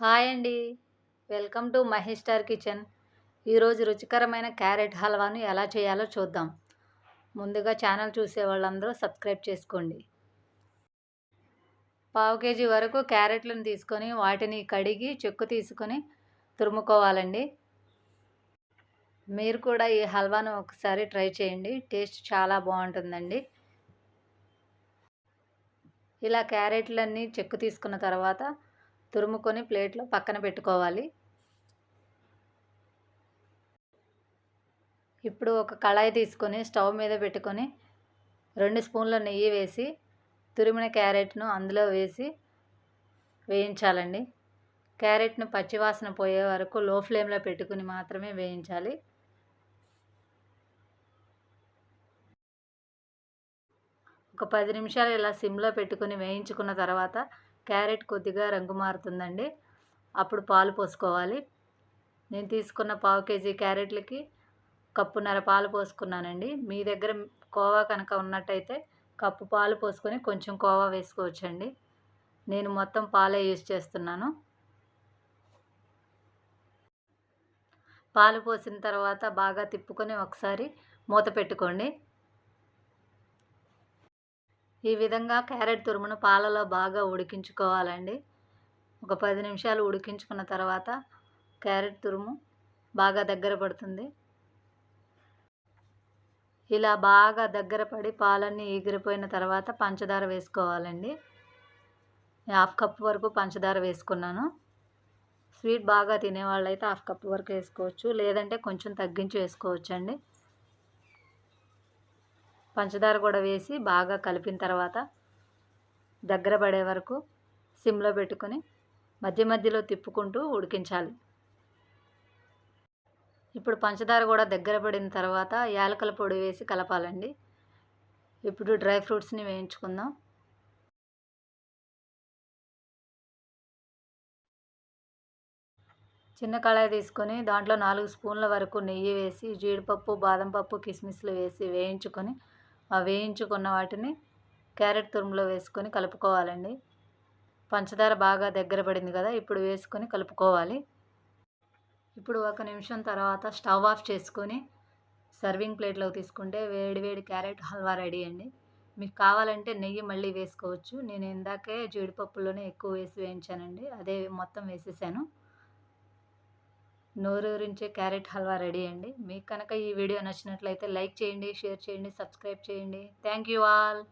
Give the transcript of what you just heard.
Hi అండి. Welcome to Mahesh star kitchen. ఈరోజు రుచికరమైన క్యారెట్ హల్వాను ఎలా చేయాలో చూద్దాం. ముందుగా ఛానల్ చూసే వాళ్ళందరూ సబ్స్క్రైబ్ చేసుకోండి. పావు కేజీ వరకు క్యారెట్లను తీసుకొని వాటిని కడిగి చెక్కు తీసుకొని తురుముకోవాలండి. మీరు కూడా ఈ హల్వాను ఒకసారి ట్రై చేయండి. టేస్ట్ చాలా బాగుంటుందండి. ఇలా క్యారెట్లన్నీ చెక్కు తీసుకున్న తర్వాత తురుముకొని ప్లేట్లో పక్కన పెట్టుకోవాలి. ఇప్పుడు ఒక కళాయి తీసుకొని స్టవ్ మీద పెట్టుకొని రెండు స్పూన్ల నెయ్యి వేసి తురిమిన క్యారెట్ను అందులో వేసి వేయించాలండి. క్యారెట్ను పచ్చివాసన పోయే వరకు లో ఫ్లేమ్లో పెట్టుకుని మాత్రమే వేయించాలి. ఒక పది నిమిషాలు ఇలా సిమ్లో పెట్టుకుని వేయించుకున్న తర్వాత క్యారెట్ కొద్దిగా రంగు మారుతుందండి. అప్పుడు పాలు పోసుకోవాలి. నేను తీసుకున్న పావు కేజీ క్యారెట్లకి కప్పున్నర పాలు పోసుకున్నానండి. మీ దగ్గర కోవా కనుక ఉన్నట్టయితే కప్పు పాలు పోసుకొని కొంచెం కోవా వేసుకోవచ్చండి. నేను మొత్తం పాలే యూజ్ చేస్తున్నాను. పాలు పోసిన తర్వాత బాగా తిప్పుకొని ఒకసారి మూత పెట్టుకోండి. ఈ విధంగా క్యారెట్ తురుమును పాలలో బాగా ఉడికించుకోవాలండి. ఒక పది నిమిషాలు ఉడికించుకున్న తర్వాత క్యారెట్ తురుము బాగా దగ్గర పడుతుంది. ఇలా బాగా దగ్గర పడి పాలన్నీ ఎగిరిపోయిన తర్వాత పంచదార వేసుకోవాలండి. హాఫ్ కప్ వరకు పంచదార వేసుకున్నాను. స్వీట్ బాగా తినేవాళ్ళు హాఫ్ కప్ వరకు వేసుకోవచ్చు. లేదంటే కొంచెం తగ్గించి వేసుకోవచ్చండి. పంచదార కూడా వేసి బాగా కలిపిన తర్వాత దగ్గర పడే వరకు సిమ్లో పెట్టుకొని మధ్య మధ్యలో తిప్పుకుంటూ ఉడికించాలి. ఇప్పుడు పంచదార కూడా దగ్గర పడిన తర్వాత యాలకల పొడి వేసి కలపాలండి. ఇప్పుడు డ్రై ఫ్రూట్స్ని వేయించుకుందాం. చిన్న కళాయి తీసుకొని దాంట్లో నాలుగు స్పూన్ల వరకు నెయ్యి వేసి జీడిపప్పు బాదం పప్పు కిస్మిస్లు వేసి వేయించుకొని వేయించుకున్న వాటిని క్యారెట్ తురుములో వేసుకొని కలుపుకోవాలండి. పంచదార బాగా దగ్గర పడింది కదా ఇప్పుడు వేసుకొని కలుపుకోవాలి. ఇప్పుడు ఒక నిమిషం తర్వాత స్టవ్ ఆఫ్ చేసుకొని సర్వింగ్ ప్లేట్లోకి తీసుకుంటే వేడి వేడి క్యారెట్ హల్వా రెడీ అండి. మీకు కావాలంటే నెయ్యి మళ్ళీ వేసుకోవచ్చు. నేను ఇందాకే జీడిపప్పులోనే ఎక్కువ వేసి వేయించానండి. అదే మొత్తం వేసేసాను. నోరూరించే క్యారెట్ హల్వా రెడీ అండి. మీకు కనుక ఈ వీడియో నచ్చినట్లయితే లైక్ చేయండి షేర్ చేయండి సబ్స్క్రైబ్ చేయండి. Thank you all.